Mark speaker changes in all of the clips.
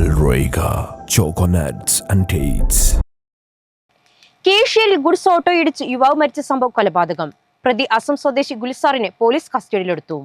Speaker 1: Alroiga Choconuts and dates
Speaker 2: കേഷ്യയിൽ goods auto ഇടിച്ച് യുവാവ് മരിച്ച സംഭവം കൊലപാതകം പ്രതി അസം സ്വദേശി ഗുൽസാറിനെ പോലീസ് കസ്റ്റഡിയിലെടുത്തു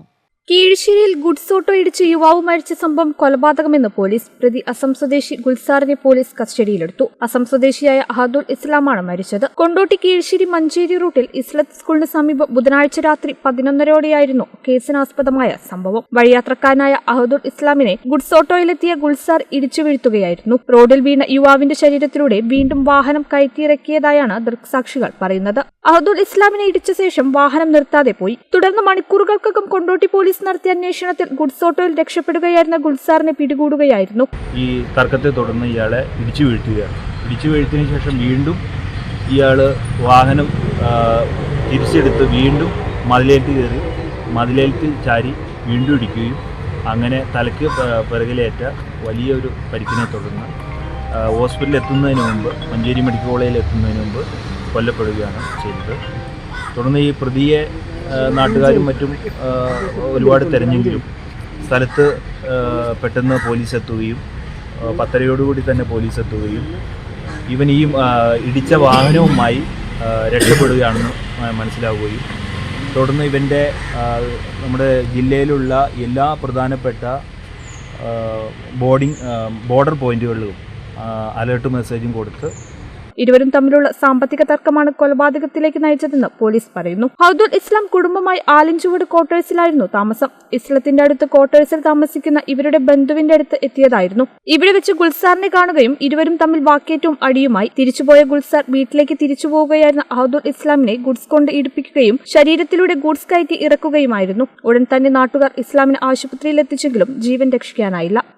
Speaker 3: കീഴ്ശ്ശേരിയിൽ ഗുഡ്സ് ഓട്ടോ ഇടിച്ച് യുവാവ് മരിച്ച സംഭവം കൊലപാതകമെന്ന് പോലീസ് പ്രതി അസം സ്വദേശി ഗുൽസാറിനെ പോലീസ് കസ്റ്റഡിയിലെടുത്തു. അസം സ്വദേശിയായ അഹദുൽ ഇസ്ലാമാണ് മരിച്ചത്. കൊണ്ടോട്ടി കീഴ്ശ്ശേരി മഞ്ചേരി റൂട്ടിൽ ഇസ്ലത്ത് സ്കൂളിന് സമീപം ബുധനാഴ്ച രാത്രി പതിനൊന്നരയോടെയായിരുന്നു കേസിനാസ്പദമായ സംഭവം. വഴിയാത്രക്കാരനായ അഹദുൽ ഇസ്ലാമിനെ ഗുഡ്സ് ഓട്ടോയിലെത്തിയ ഗുൽസാർ ഇടിച്ചു വീഴ്ത്തുകയായിരുന്നു. റോഡിൽ വീണ യുവാവിന്റെ ശരീരത്തിലൂടെ വീണ്ടും വാഹനം കയറ്റിയിറക്കിയതായാണ് ദൃക്സാക്ഷികൾ പറയുന്നത്. അഹദുൽ ഇസ്ലാമിനെ ഇടിച്ച ശേഷം വാഹനം നിർത്താതെ പോയി. തുടർന്ന് മണിക്കൂറുകൾക്കകം കൊണ്ടോട്ടി പോലീസ് നടത്തിയ അന്വേഷണത്തിൽ ഗുഡ്സ് ഓട്ടോയിൽ രക്ഷപ്പെടുകയായിരുന്ന ഗുൽസാറിനെ പിടികൂടുകയായിരുന്നു.
Speaker 4: ഈ തർക്കത്തെ തുടർന്ന് ഇയാളെ ഇടിച്ചു വീഴ്ത്തുകയാണ്. ഇടിച്ചു വീഴ്ത്തിയതിനു ശേഷം വീണ്ടും ഇയാൾ വാഹനം തിരിച്ചെടുത്ത് വീണ്ടും മതിലേറ്റ് കയറി മതിലേറ്റ് ചാരി വീണ്ടും ഇടിക്കുകയും അങ്ങനെ തലയ്ക്ക് പിറകിലേറ്റ വലിയൊരു പരിക്കിനെ തുടർന്ന് ഹോസ്പിറ്റലിൽ എത്തുന്നതിന് മുമ്പ് മഞ്ചേരി മെഡിക്കൽ കോളേജിൽ എത്തുന്നതിന് മുമ്പ് കൊല്ലപ്പെടുകയാണ് ചെയ്തത്. തുടർന്ന് ഈ പ്രതിയെ നാട്ടുകാരും മറ്റും ഒരുപാട് തെരഞ്ഞെങ്കിലും സ്ഥലത്ത് പെട്ടെന്ന് പോലീസ് എത്തുകയും പത്തരയോടുകൂടി തന്നെ പോലീസ് എത്തുകയും ഇവൻ ഈ ഇടിച്ച വാഹനവുമായി രക്ഷപ്പെടുകയാണെന്ന് മനസ്സിലാവുകയും തുടർന്ന് ഇവന്റെ നമ്മുടെ ജില്ലയിലുള്ള എല്ലാ പ്രധാനപ്പെട്ട ബോർഡിംഗ് ബോർഡർ പോയിന്റുകളിലും അലേർട്ട് മെസ്സേജും കൊടുത്ത്
Speaker 3: ഇരുവരും തമ്മിലുള്ള സാമ്പത്തിക തർക്കമാണ് കൊലപാതകത്തിലേക്ക് നയിച്ചതെന്ന് പോലീസ് പറയുന്നു. ഹൗദുൽ ഇസ്ലാം കുടുംബമായി ആലിഞ്ചുവട് ക്വാർട്ടേഴ്സിലായിരുന്നു താമസം. ഇസ്ലത്തിന്റെ അടുത്ത് ക്വാർട്ടേഴ്സിൽ താമസിക്കുന്ന ഇവരുടെ ബന്ധുവിന്റെ അടുത്ത് എത്തിയതായിരുന്നു. ഇവിടെ വെച്ച് ഗുൽസാറിനെ കാണുകയും ഇരുവരും തമ്മിൽ വാക്കേറ്റവും അടിയുമായി തിരിച്ചുപോയ ഗുൽസാർ വീട്ടിലേക്ക് തിരിച്ചു പോവുകയായിരുന്ന ഹൗദുൽ ഇസ്ലാമിനെ ഗുഡ്സ് കൊണ്ട് ഇടിപ്പിക്കുകയും ശരീരത്തിലൂടെ ഗുഡ്സ് കയറ്റി ഇറക്കുകയുമായിരുന്നു. ഉടൻ തന്നെ നാട്ടുകാർ ഇസ്ലാമിനെ ആശുപത്രിയിൽ എത്തിച്ചെങ്കിലും ജീവൻ രക്ഷിക്കാനായില്ല.